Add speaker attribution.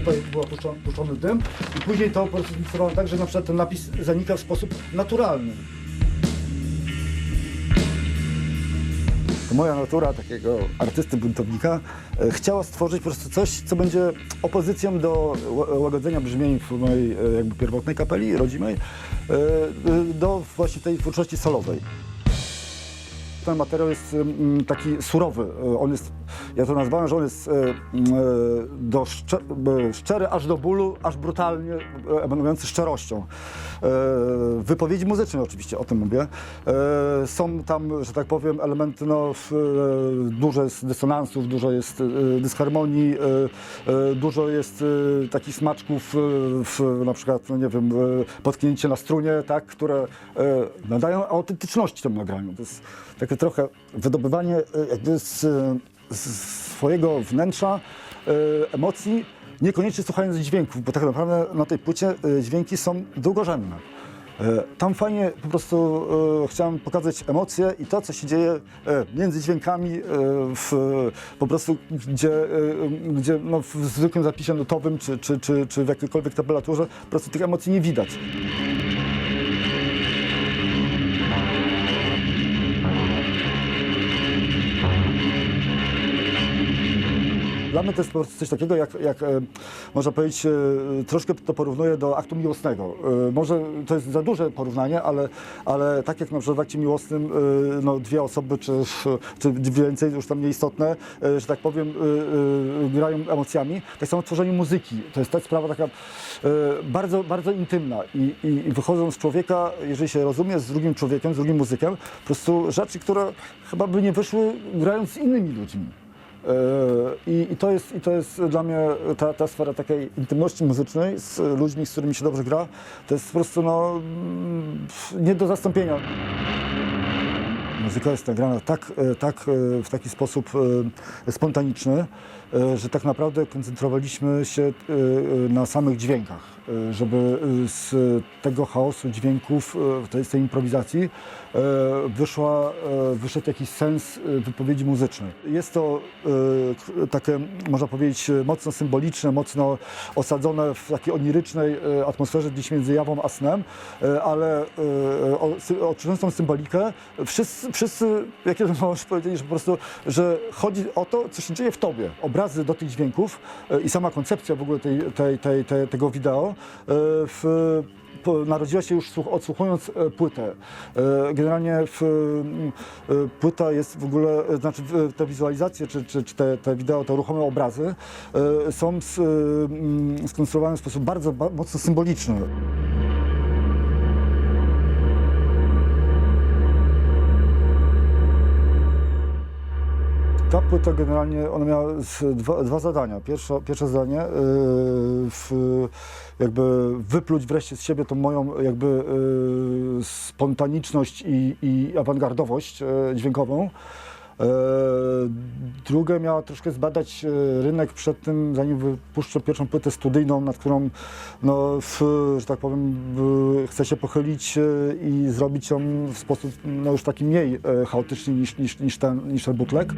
Speaker 1: tutaj był puszczony, dym i później to po prostu zmiksowałem tak, że na przykład ten napis zanika w sposób naturalny. Moja natura takiego artysty buntownika e, chciała stworzyć po prostu coś, co będzie opozycją do ła- łagodzenia brzmień w mojej e, jakby pierwotnej kapeli rodzimej, e, do właśnie tej twórczości solowej. Ten materiał jest taki surowy. E, On jest, ja to nazwałem, że on jest e, e, do szcze, e, szczery aż do bólu, aż brutalnie emanujący szczerością. Wypowiedzi muzycznej oczywiście, o tym mówię. Są tam, że tak powiem, elementy, no, dużo jest dysonansów, dużo jest dysharmonii, dużo jest takich smaczków, na przykład, no nie wiem, potknięcie na strunie, tak, które nadają autentyczności temu nagraniu. To jest takie trochę wydobywanie e, jakby z, z swojego wnętrza e, emocji, niekoniecznie słuchając dźwięków, bo tak naprawdę na tej płycie e, dźwięki są drugorzędne. Tam fajnie po prostu chciałem pokazać emocje i to, co się dzieje między dźwiękami, w, po prostu gdzie, gdzie no, w zwykłym zapisie nutowym czy, czy, czy, czy w jakiejkolwiek tabulaturze po prostu tych emocji nie widać. Dla mnie to jest po prostu coś takiego, jak, jak e, można powiedzieć, e, troszkę to porównuję do aktu miłosnego. E, może to jest za duże porównanie, ale, ale tak jak na przykład w akcie miłosnym no, dwie osoby, czy, czy więcej, już tam nieistotne, że tak powiem, grają emocjami, tak samo w tworzeniu muzyki. To jest ta sprawa taka bardzo, bardzo intymna I, i, i wychodząc z człowieka, jeżeli się rozumie z drugim człowiekiem, z drugim muzykiem, po prostu rzeczy, które chyba by nie wyszły grając z innymi ludźmi. E, I, I, to jest, I to jest dla mnie ta, ta sfera takiej intymności muzycznej z ludźmi, z którymi się dobrze gra, to jest po prostu no, mm, nie do zastąpienia. Muzyka jest nagrana tak, e, tak e, w taki sposób spontaniczny, że tak naprawdę koncentrowaliśmy się na samych dźwiękach, żeby e, z tego chaosu dźwięków, e, z tej improwizacji e, wyszła, e, wyszedł jakiś sens e, wypowiedzi muzycznej. Jest to e, takie, można powiedzieć, mocno symboliczne, mocno osadzone w takiej onirycznej e, atmosferze gdzieś między jawą a snem, e, ale e, odczuwając tą symbolikę, wszyscy, wszyscy jak jeden mąż powiedzieli, że po prostu, że chodzi o to, co się dzieje w tobie. Obrazy do tych dźwięków e, i sama koncepcja w ogóle tej, tej, tej, tej, tego wideo e, w, po, narodziła się już słuch- odsłuchując e, płytę. E, Generalnie w, e, płyta jest w ogóle, e, znaczy w- te wizualizacje, czy, czy, czy te, te wideo, te ruchome obrazy e, są e, skonstruowane w sposób bardzo ba- mocno symboliczny. Płyta generalnie ona miała dwa, dwa zadania. Pierwsze, zadanie yy, w, jakby wypluć wreszcie z siebie tą moją jakby yy, spontaniczność i, i awangardowość yy, dźwiękową. Yy, Drugie miała troszkę zbadać yy, rynek przed tym, zanim wypuszczę pierwszą płytę studyjną, nad którą, no, w, że tak powiem, chcę się pochylić yy, i zrobić ją w sposób no, już taki mniej chaotyczny niż, niż, niż, ten, niż ten.